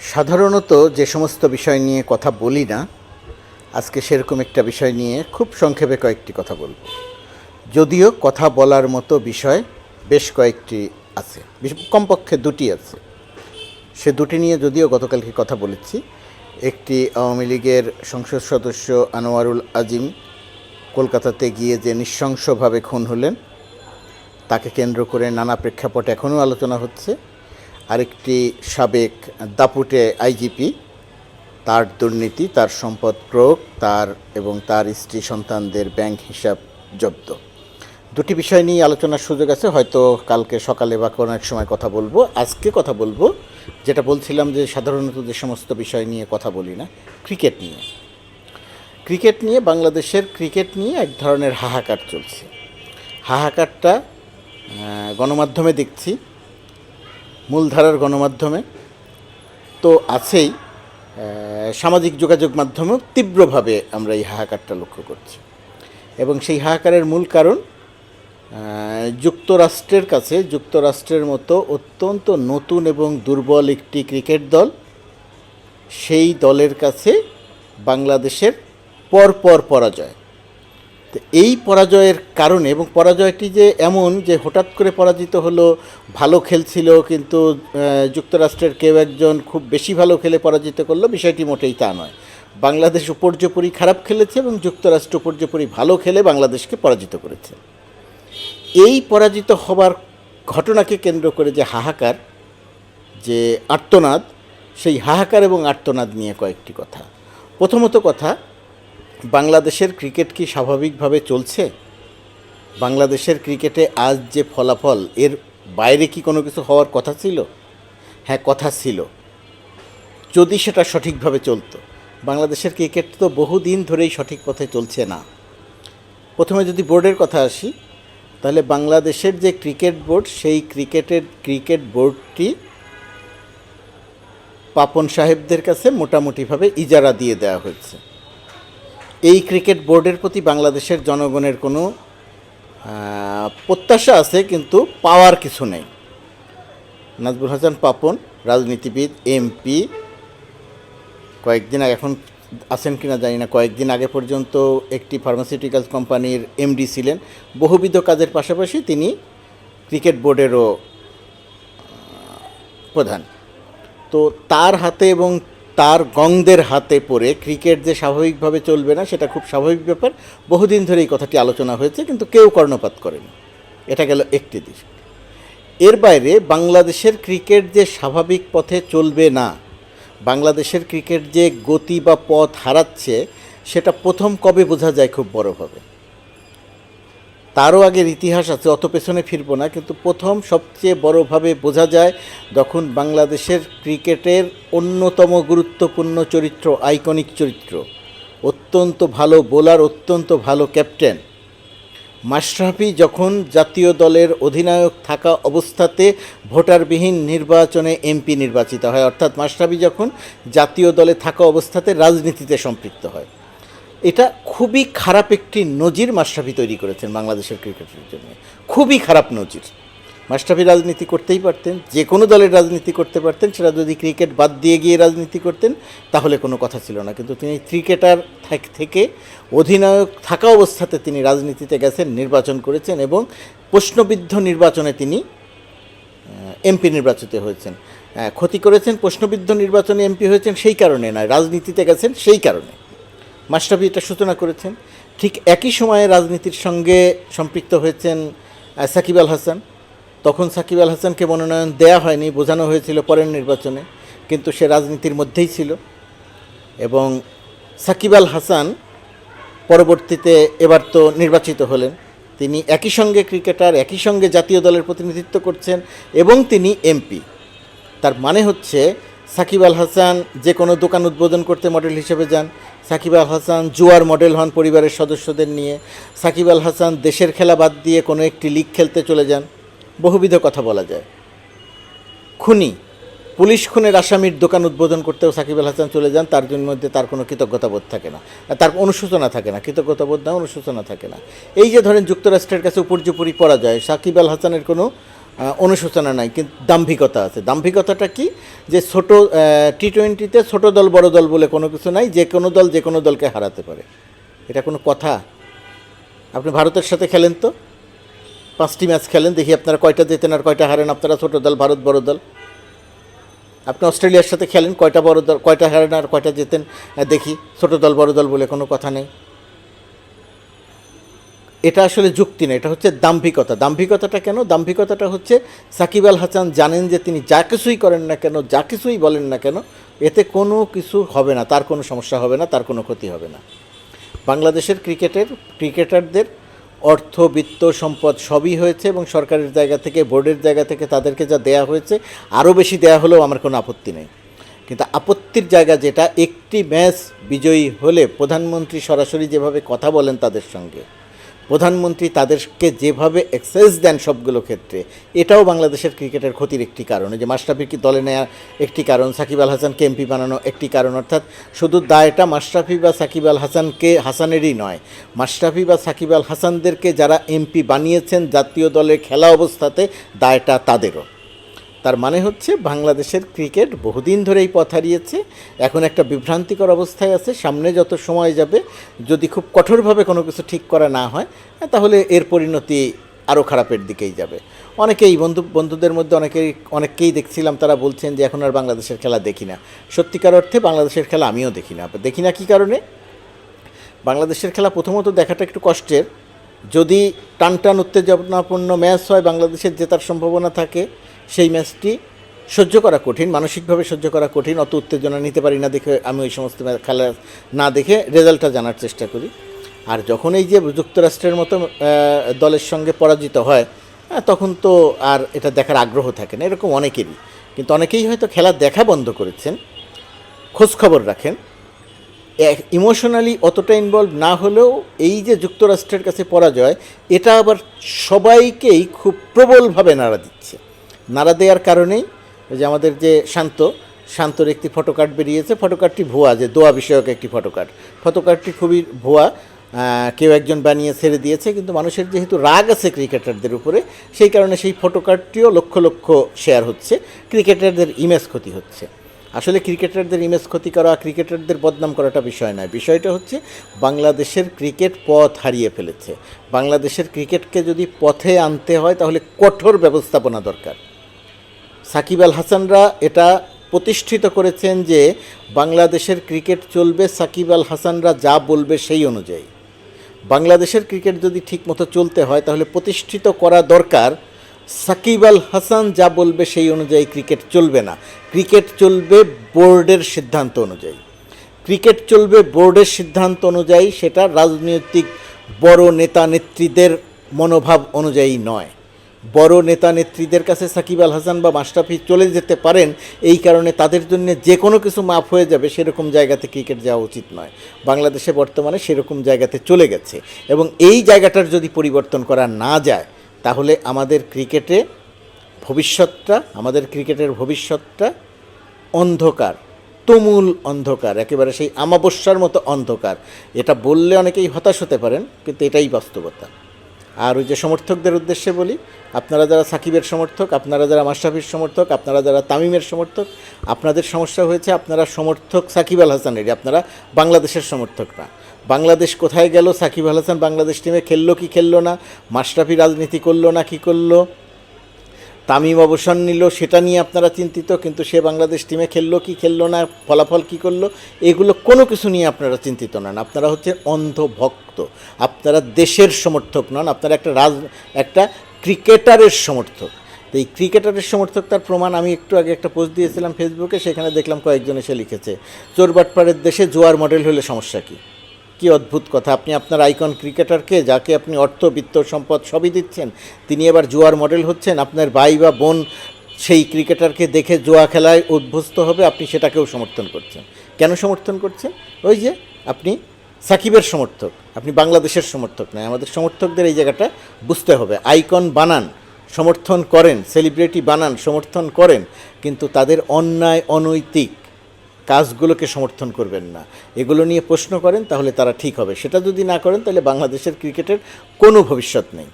সাধারণত যে সমস্ত বিষয় নিয়ে কথা বলি না, আজকে সেরকম একটা বিষয় নিয়ে খুব সংক্ষেপে কয়েকটি কথা বলব। যদিও কথা বলার মতো বিষয় বেশ কয়েকটি আছে কমপক্ষে দুটি আছে। সে দুটি নিয়ে যদিও গতকালকে কথা বলেছি, একটি আওয়ামী লীগের সংসদ সদস্য আনোয়ারুল আজিম কলকাতাতে গিয়ে যে নৃশংসভাবে খুন হলেন, তাকে কেন্দ্র করে নানা প্রেক্ষাপট এখনও আলোচনা হচ্ছে। আরেকটি সাবেক দাপুটে আইজিপি, তার দুর্নীতি, তার সম্পদ প্রয়োগ, তার এবং তার স্ত্রী সন্তানদের ব্যাংক হিসাব জব্দ। দুটি বিষয় নিয়ে আলোচনার সুযোগ আছে, হয়তো কালকে সকালে বা কোনো এক সময় কথা বলব। আজকে কথা বলব, যেটা বলছিলাম যে সাধারণত যে সমস্ত বিষয় নিয়ে কথা বলি না, ক্রিকেট নিয়ে। ক্রিকেট নিয়ে, বাংলাদেশের ক্রিকেট নিয়ে এক ধরনের হাহাকার চলছে। হাহাকারটা গণমাধ্যমে দেখছি মূলধারার গণমাধ্যমে, তো আছেই সামাজিক যোগাযোগ মাধ্যমেও তীব্রভাবে আমরা এই হাহাকারটা লক্ষ্য করছি। এবং সেই হাহাকারের মূল কারণ যুক্তরাষ্ট্রের কাছে, যুক্তরাষ্ট্রের মতো অত্যন্ত নতুন এবং দুর্বল একটি ক্রিকেট দল, সেই দলের কাছে বাংলাদেশের পরপর পরাজয়। তো এই পরাজয়ের কারণে এবং পরাজয়টি যে এমন যে হঠাৎ করে পরাজিত হলো, ভালো খেলছিল কিন্তু যুক্তরাষ্ট্রের কেউ একজন খুব বেশি ভালো খেলে পরাজিত করল, বিষয়টি মোটেই তা নয়। বাংলাদেশ উপর্যপরি খারাপ খেলেছে এবং যুক্তরাষ্ট্র উপর্যপরি ভালো খেলে বাংলাদেশকে পরাজিত করেছে। এই পরাজিত হবার ঘটনাকে কেন্দ্র করে যে হাহাকার, যে আর্তনাদ, সেই হাহাকার এবং আর্তনাদ নিয়ে কয়েকটি কথা। প্রথমত কথা বাংলাদেশের ক্রিকেট কি স্বাভাবিকভাবে চলছে? বাংলাদেশের ক্রিকেটে আজ যে ফলাফল, এর বাইরে কি কোনো কিছু হওয়ার কথা ছিল? হ্যাঁ কথা ছিল। যদি সেটা সঠিকভাবে চলতো, বাংলাদেশের ক্রিকেট তো বহুদিন ধরেই সঠিক পথে চলছে না। প্রথমে যদি বোর্ডের কথা আসি, তাহলে বাংলাদেশের যে ক্রিকেট বোর্ড, সেই ক্রিকেটের ক্রিকেট বোর্ডটি পাপন সাহেবদের কাছে মোটামুটিভাবে ইজারা দিয়ে দেওয়া হয়েছে। এই ক্রিকেট বোর্ডের প্রতি বাংলাদেশের জনগণের কোনো প্রত্যাশা আছে, কিন্তু পাওয়ার কিছু নেই। নাজবুল হাসান পাপন, রাজনীতিবিদ, এমপি, কয়েকদিন আগে এখন আছেন কিনা জানি না, কয়েকদিন আগে পর্যন্ত একটি ফার্মাসিউটিক্যালস কোম্পানির এমডি ছিলেন। বহুবিধ কাজের পাশাপাশি তিনি ক্রিকেট বোর্ডেরও প্রধান। তো তার হাতে এবং তার গংদের হাতে পড়ে। ক্রিকেট যে স্বাভাবিকভাবে চলবে না, সেটা খুব স্বাভাবিক ব্যাপার। বহুদিন ধরে এই কথাটি আলোচনা হয়েছে, কিন্তু কেউ কর্ণপাত করেনি। এটা গেল একটি দিক। এর বাইরে বাংলাদেশের ক্রিকেট যে স্বাভাবিক পথে চলবে না, বাংলাদেশের ক্রিকেট যে গতি বা পথ হারাচ্ছে, সেটা প্রথম কবে বোঝা যায় খুব বড়ভাবে? তারও আগের ইতিহাস আছে, অত পেছনে ফিরবো না, কিন্তু প্রথম সবচেয়ে বড়ভাবে বোঝা যায় যখন বাংলাদেশের ক্রিকেটের অন্যতম গুরুত্বপূর্ণ চরিত্র, আইকনিক চরিত্র, অত্যন্ত ভালো বোলার, অত্যন্ত ভালো ক্যাপ্টেন। মাশরাফি যখন জাতীয় দলের অধিনায়ক থাকা অবস্থাতে ভোটারবিহীন নির্বাচনে এমপি নির্বাচিত হয়, অর্থাৎ মাশরাফি যখন জাতীয় দলে থাকা অবস্থাতে রাজনীতিতে সম্পৃক্ত হয়। এটা খুবই খারাপ একটি নজির মাশরাফি তৈরি করেছেন বাংলাদেশের ক্রিকেটের জন্য। খুবই খারাপ নজির। মাশরাফি রাজনীতি করতেই পারতেন, যে কোনো দলের রাজনীতি করতে পারতেন, সেটা যদি ক্রিকেট বাদ দিয়ে গিয়ে রাজনীতি করতেন, তাহলে কোনো কথা ছিল না। কিন্তু তিনি ক্রিকেটার থাক- অধিনায়ক থাকা অবস্থাতে তিনি রাজনীতিতে গেছেন, নির্বাচন করেছেন এবং প্রশ্নবিদ্ধ নির্বাচনে তিনি এমপি নির্বাচিত হয়েছেন। ক্ষতি করেছেন, প্রশ্নবিদ্ধ নির্বাচনে এমপি হয়েছেন সেই কারণে নয়, রাজনীতিতে গেছেন সেই কারণে। মাস্টারবি এটা সূচনা করেছেন। ঠিক একই সময়ে রাজনীতির সঙ্গে সম্পৃক্ত হয়েছেন সাকিব আল হাসান। তখন সাকিব আল হাসানকে মনোনয়ন দেয়া হয়নি, বোঝানো হয়েছিল পরের নির্বাচনে, কিন্তু সে রাজনীতির মধ্যেই ছিল। এবং সাকিব আল হাসান পরবর্তীতে এবার তো নির্বাচিত হলেন। তিনি একই সঙ্গে ক্রিকেটার, একই সঙ্গে জাতীয় দলের প্রতিনিধিত্ব করছেন এবং তিনি এমপি। তার মানে হচ্ছে, সাকিব আল হাসান যে কোনো দোকান উদ্বোধন করতে মডেল হিসেবে যান সাকিব আল হাসান জুয়ার মডেল হন পরিবারের সদস্যদের নিয়ে। সাকিব আল হাসান দেশের খেলা বাদ দিয়ে কোনো একটি লিগ খেলতে চলে যান। বহুবিধ কথা বলা যায়। খুনি, পুলিশ খুনের আসামির দোকান উদ্বোধন করতেও সাকিব আল হাসান চলে যান, তার জন্য মধ্যে তার কোনো কৃতজ্ঞতাবোধ থাকে না। তার অনুশোচনা থাকে না কৃতজ্ঞতাবোধ না, অনুশোচনা থাকে না। এই যে ধরেন যুক্তরাষ্ট্রের কাছে উপর্যুপরি পরাজয়, সাকিব আল হাসানের কোনো অনুশোচনা নাই, কিন্তু দাম্ভিকতা আছে। দাম্ভিকতাটা কি? যে ছোট টি টোয়েন্টিতে ছোটো দল, বড় দল বলে কোনো কিছু নাই, যে কোনো দল, যে কোনো দলকে হারাতে পারে। এটা কোনো কথা? আপনি ভারতের সাথে খেলেন তো? পাঁচটি ম্যাচ খেলেন, দেখি আপনারা কয়টা জেতেন আর কয়টা হারেন আপনারা, ছোটো দল, ভারত বড় দল। আপনি অস্ট্রেলিয়ার সাথে খেলেন, কয়টা বড় দল, কয়টা হারেন আর কয়টা জেতেন দেখি। ছোটো দল, বড় দল বলে কোনো কথা নেই। এটা আসলে যুক্তি না, এটা হচ্ছে দাম্ভিকতা। দাম্ভিকতাটা কেন? দাম্ভিকতাটা হচ্ছে সাকিব আল হাসান জানেন যে তিনি যা কিছুই করেন না কেন, যা কিছুই বলেন না কেন, এতে কোনো কিছু হবে না, তার কোনো সমস্যা হবে না, তার কোনো ক্ষতি হবে না। বাংলাদেশের ক্রিকেটের, ক্রিকেটারদের অর্থ বিত্ত সম্পদ সবই হয়েছে এবং সরকারের জায়গা থেকে, বোর্ডের জায়গা থেকে তাদেরকে যা দেয়া হয়েছে, আরও বেশি দেয়া হলেও আমার কোনো আপত্তি নেই। কিন্তু আপত্তির জায়গা যেটা, একটি ম্যাচ বিজয়ী হলে প্রধানমন্ত্রী সরাসরি যেভাবে কথা বলেন তাদের সঙ্গে প্রধানমন্ত্রী তাদেরকে যেভাবে এক্সাইজ দেন সবগুলো ক্ষেত্রে, এটাও বাংলাদেশের ক্রিকেটের ক্ষতির একটি কারণ। যে মাশরাফিকে দলে নেওয়া একটি কারণ, সাকিব আল হাসানকে এমপি বানানো একটি কারণ, অর্থাৎ শুধু দায়টা মাশরাফি বা সাকিব আল হাসানকে, হাসানেরই নয়, মাশরাফি বা সাকিব আল হাসানদেরকে যারা এমপি বানিয়েছেন জাতীয় দলের খেলা অবস্থাতে, দায়টা তাদেরও। তার মানে হচ্ছে বাংলাদেশের ক্রিকেট বহুদিন ধরেই পথ হারিয়েছে। এখন একটা বিভ্রান্তিকর অবস্থায় আছে। সামনে যত সময় যাবে, যদি খুব কঠোরভাবে কোনো কিছু ঠিক করা না হয় তাহলে এর পরিণতি আরও খারাপের দিকেই যাবে। অনেকেই বন্ধু, বন্ধুদের মধ্যে অনেকেই, অনেককেই দেখছিলাম, তারা বলছেন যে এখন আর বাংলাদেশের খেলা দেখি না। সত্যিকার অর্থে বাংলাদেশের খেলা আমিও দেখি না। দেখি না কী কারণে? বাংলাদেশের খেলা প্রথমত দেখাটা একটু কষ্টের। যদি টান টান উত্তেজনাপূর্ণ ম্যাচ হয়, বাংলাদেশের জেতার সম্ভাবনা থাকে সেই ম্যাচটি সহ্য করা কঠিন মানসিকভাবে সহ্য করা কঠিন। অত উত্তেজনা নিতে পারি না দেখে আমি ওই সমস্ত খেলা না দেখে রেজাল্টটা জানার চেষ্টা করি। আর যখন এই যে যুক্তরাষ্ট্রের মতো দলের সঙ্গে পরাজিত হয় হ্যাঁ, তখন তো আর এটা দেখার আগ্রহ থাকে না। এরকম অনেকেরই। কিন্তু অনেকেই হয়তো খেলা দেখা বন্ধ করেছেন খোঁজ খবর রাখেন। ইমোশনালি অতটা ইনভলভ না হলেও এই যে যুক্তরাষ্ট্রের কাছে পরাজয় এটা আবার সবাইকেই খুব প্রবলভাবে নাড়া দিচ্ছে। নাড়া দেওয়ার কারণেই যে আমাদের যে শান্ত, শান্তর একটি ফটোকার্ড বেরিয়েছে। ফটোকার্ডটি ভুয়া, যে দোয়া বিষয়ক একটি ফটোকার্ড। ফটোকার্ডটি খুবই ভুয়া কেউ একজন বানিয়ে ছেড়ে দিয়েছে, কিন্তু মানুষের যেহেতু রাগ আছে ক্রিকেটারদের উপরে, সেই কারণে সেই ফটোকার্ডটিও লক্ষ লক্ষ শেয়ার হচ্ছে, ক্রিকেটারদের ইমেজ ক্ষতি হচ্ছে। আসলে ক্রিকেটারদের ইমেজ ক্ষতি করা, ক্রিকেটারদের বদনাম করাটা বিষয় নয়। বিষয়টা হচ্ছে বাংলাদেশের ক্রিকেট পথ হারিয়ে ফেলেছে। বাংলাদেশের ক্রিকেটকে যদি পথে আনতে হয়, তাহলে কঠোর ব্যবস্থাপনা দরকার। সাকিব আল হাসানরা এটা প্রতিষ্ঠিত করেছেন যে বাংলাদেশের ক্রিকেট চলবে, সাকিব আল হাসানরা যা বলবে সেই অনুযায়ী। বাংলাদেশের ক্রিকেট যদি ঠিকমতো চলতে হয়, তাহলে প্রতিষ্ঠিত করা দরকার। সাকিব আল হাসান যা বলবে সেই অনুযায়ী ক্রিকেট চলবে না। ক্রিকেট চলবে বোর্ডের সিদ্ধান্ত অনুযায়ী। ক্রিকেট চলবে বোর্ডের সিদ্ধান্ত অনুযায়ী, সেটা রাজনৈতিক বড় নেতা নেত্রীদের মনোভাব অনুযায়ী নয়। বড় নেতা নেত্রীদের কাছে সাকিব আল হাসান বা মাশরাফি চলে যেতে পারেন, এই কারণে তাদের জন্য যে কোনো কিছু মাফ হয়ে যাবে সেরকম জায়গাতে ক্রিকেট যাওয়া উচিত নয়। বাংলাদেশে বর্তমানে সেরকম জায়গাতে চলে গেছে এবং এই জায়গাটার যদি পরিবর্তন করা না যায়, তাহলে আমাদের ক্রিকেটে ভবিষ্যৎটা, আমাদের ক্রিকেটের ভবিষ্যৎটা অন্ধকার, তুমুল অন্ধকার, একেবারে সেই আমাবস্যার মতো অন্ধকার। এটা বললে অনেকেই হতাশ হতে পারেন, কিন্তু এটাই বাস্তবতা। আর ওই যে সমর্থকদের উদ্দেশ্যে বলি, আপনারা যারা সাকিবের সমর্থক, আপনারা যারা মাশরাফির সমর্থক, আপনারা যারা তামিমের সমর্থক, আপনাদের সমস্যা হয়েছে আপনারা সমর্থক সাকিব আল হাসানের আপনারা বাংলাদেশের সমর্থক না বাংলাদেশ কোথায় গেল? সাকিব আল হাসান বাংলাদেশ টিমে খেললো কি খেললো না? মাশরাফি রাজনীতি করল না কি করল? তামিম অবসর নিল, সেটা নিয়ে আপনারা চিন্তিত, কিন্তু সে বাংলাদেশ টিমে খেললো, কি খেললো না, ফলাফল কি করল, এগুলো কোনো কিছু নিয়ে আপনারা চিন্তিত নন আপনারা হচ্ছে অন্ধভক্ত। আপনারা দেশের সমর্থক নন, আপনারা একটা রাজ, একটা ক্রিকেটারের সমর্থক। তো এই ক্রিকেটারের সমর্থক তার প্রমাণ আমি একটু আগে একটা পোস্ট দিয়েছিলাম ফেসবুকে সেখানে দেখলাম কয়েকজন এসে লিখেছে চোরবাটপাড়ের দেশে জোয়ার মডেল হলে সমস্যা কী? কি অদ্ভুত কথা। আপনি আপনার আইকন ক্রিকেটারকে যাকে আপনি অর্থ, বিত্ত, সম্পদ সবই দিচ্ছেন, তিনি এবার জুয়ার মডেল হচ্ছেন। আপনার ভাই বা বোন সেই ক্রিকেটারকে দেখে জুয়া খেলায় অভ্যস্ত হবে, আপনি সেটাকেও সমর্থন করছেন। কেন সমর্থন করছেন? ওই যে আপনি সাকিবের সমর্থক, আপনি বাংলাদেশের সমর্থক নয়, আমাদের সমর্থকদের এই জায়গাটা বুঝতে হবে। আইকন বানান, সমর্থন করেন সেলিব্রিটি বানান, সমর্থন করেন, কিন্তু তাদের অন্যায়, অনৈতিক কাজগুলোকে সমর্থন করবেন না। এগুলো নিয়ে প্রশ্ন করেন, তাহলে তারা ঠিক হবে। সেটা যদি না করেন, তাহলে বাংলাদেশের ক্রিকেটের কোনো ভবিষ্যৎ নেই।